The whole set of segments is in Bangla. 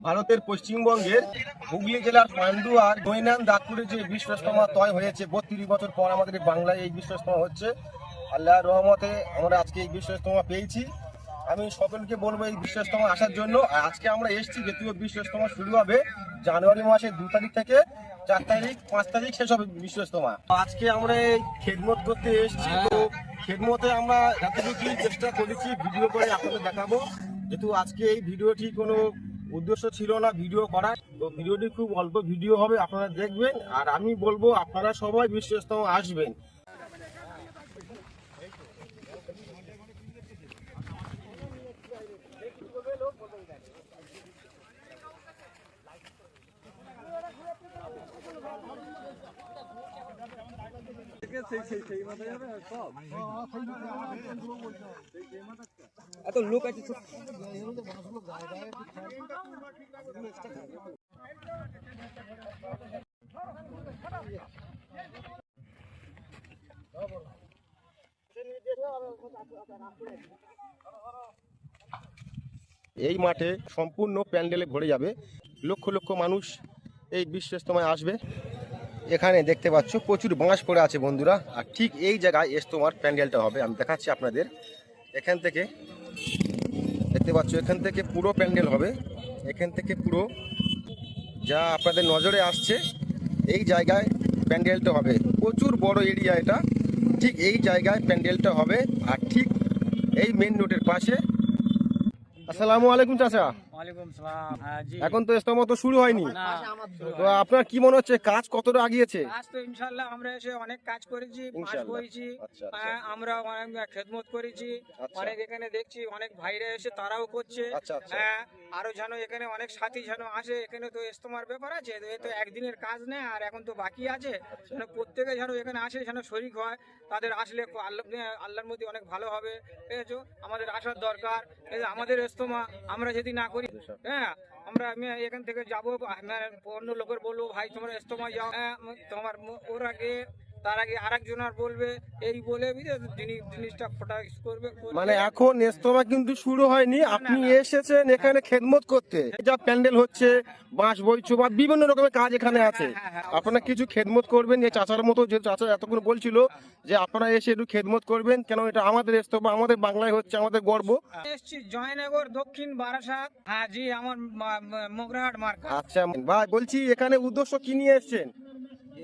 ভারতের পশ্চিমবঙ্গের হুগলি জেলার পান্ডুয়ার গৈনান দাঁতপুরে যে বিশ্বস্তমা তয় হয়েছে, বত্রিশ বছর পর আমাদের বাংলায় এই বিশ্বস্তমা হচ্ছে। আল্লাহ রহমতে আমরা আজকে এই বিশ্বস্তমা পেয়েছি। আমি সকলকে বলব এই বিশ্বস্তমা আসার জন্য। আজকে আমরা এসেছি যেহেতু বিশ্বস্তমা শুরু হবে জানুয়ারি মাসের দু তারিখ থেকে। চার তারিখ, পাঁচ তারিখ, শেষ হবে বিশ্বস্তমা। আজকে আমরা এই খেদমত করতে এসেছি। তো খেদমতে আমরা যতটুকু চেষ্টা করেছি, ভিডিও করে আপনাদের দেখাবো। যেহেতু আজকে এই ভিডিওটি কোনো উদ্দেশ্য ছিল না ভিডিও করার, তো ভিডিওটি খুব অল্প ভিডিও হবে, আপনারা দেখবেন। আর আমি বলব আপনারা সবাই বিশ্বস্তম আসবেন। এত লোক আছে এই মাঠে সম্পূর্ণ প্যান্ডেলে ভরে যাবে। লক্ষ লক্ষ মানুষ এই বিশ্বস্তমায় আসবে। এখানে দেখতে পাচ্ছ প্রচুর বাঁশ পড়ে আছে বন্ধুরা। আর ঠিক এই জায়গায় এস্তমার প্যান্ডেলটা হবে। আমি দেখাচ্ছি আপনাদের। এখান থেকে দেখতে পাচ্ছ, এখান থেকে পুরো প্যান্ডেল হবে। এখান থেকে পুরো যা আপনাদের নজরে আসছে, এই জায়গায় প্যান্ডেলটা হবে। প্রচুর বড় এরিয়া এটা। ঠিক এই জায়গায় প্যান্ডেলটা হবে। আর ঠিক এই মেন রোডের পাশে। আসসালামু আলাইকুম চাচা। হ্যাঁ এখন তো ইস্তমা তো শুরু হয়নি। তো আপনার কি মনে হচ্ছে কাজ কতটা আগিয়েছে? আজ তো ইনশাল্লাহ আমরা এসে অনেক কাজ করেছি ইনশাআল্লাহ। বইছি আচ্ছা, আচ্ছা। হ্যাঁ, আমরা অনেক খেদমত করেছি। আচ্ছা। অনেক এখানে দেখছি অনেক ভাইরা এসে তারাও করছে। হ্যাঁ আরও যেন এখানে অনেক সাথী যেন আসে এখানে তো ইস্তমার ব্যাপার আছে তো একদিনের কাজ নেই আর এখন তো বাকি আছে। প্রত্যেকে যেন এখানে আসে যেন শরিক হয় তাদের আসলে আল্লাহ আল্লাহর মধ্যে অনেক ভালো হবে। ঠিক আছে? আমাদের আসার দরকার আমাদের ইস্তমা আমরা যদি না করি হ্যাঁ আমরা আমি এখান থেকে যাব অন্য লোকের বলব ভাই তোমার হ্যাঁ, তোমার ওর আগে তার আগে আরেকজন আর বলবে এই বলে জিনিসটা ফোটা করবে। মানে এখন ইস্তমা কিন্তু শুরু হয়নি আপনি এসেছেন এখানে খেদমত করতে। যা প্যান্ডেল হচ্ছে বাঁশ বইছো বা বিভিন্ন রকমের কাজ এখানে আছে। হ্যাঁ, হ্যাঁ, আপনারা কিছু খেদমত করবেন যে চাচার মতো যে চাচা এতক্ষণ বলছিল যে আপনারা এসে একটু খেদমত করবেন কেন এটা আমাদের ইস্তমা আমাদের বাংলায় হচ্ছে আমাদের গর্ব। এসছি জয়নগর দক্ষিণ বারাসাত। হ্যাঁ জি আমার মোগরাহাট মার্কা। আচ্ছা ভাই বলছি এখানে উদ্দেশ্য কি নিয়ে এসেছেন?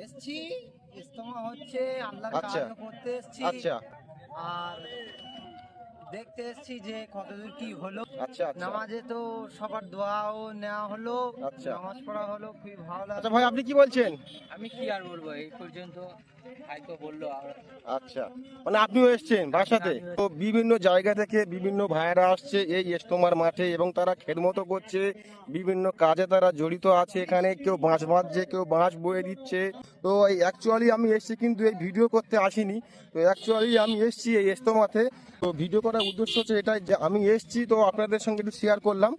এসছি ইস্তমা হচ্ছে আল্লাহর আচ্ছা। কাজ করতে এসেছি। আচ্ছা। আর দেখতে এসেছি যে কতদূর কি হলো। আচ্ছা আচ্ছা। নামাজে তো সবার দোয়াও নেওয়া হলো আচ্ছা। নামাজ পড়া হলো খুবই ভালো আচ্ছা লাগল। ভাই আপনি কি বলছেন? আমি কি আর বলব এই পর্যন্ত আচ্ছা। মানে আপনিও এসছেন ভাষাতে? তো বিভিন্ন জায়গা থেকে বিভিন্ন ভাইয়েরা আসছে এই ইস্তমার মাঠে এবং তারা খেদমত করছে। বিভিন্ন কাজে তারা জড়িত আছে এখানে। কেউ বাঁশ বাঁধছে কেউ বাঁশ বয়ে দিচ্ছে। তো এই অ্যাকচুয়ালি আমি এসছি কিন্তু এই ভিডিও করতে আসিনি। তো অ্যাকচুয়ালি আমি এসছি এই ইস্তমাতে। তো ভিডিও করার উদ্দেশ্য হচ্ছে এটাই যে আমি এসছি তো আপনাদের সঙ্গে একটু শেয়ার করলাম।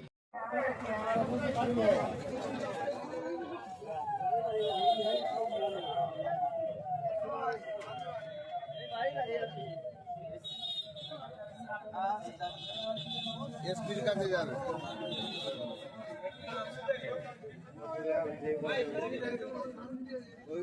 এসপির কাছে যাবে ওই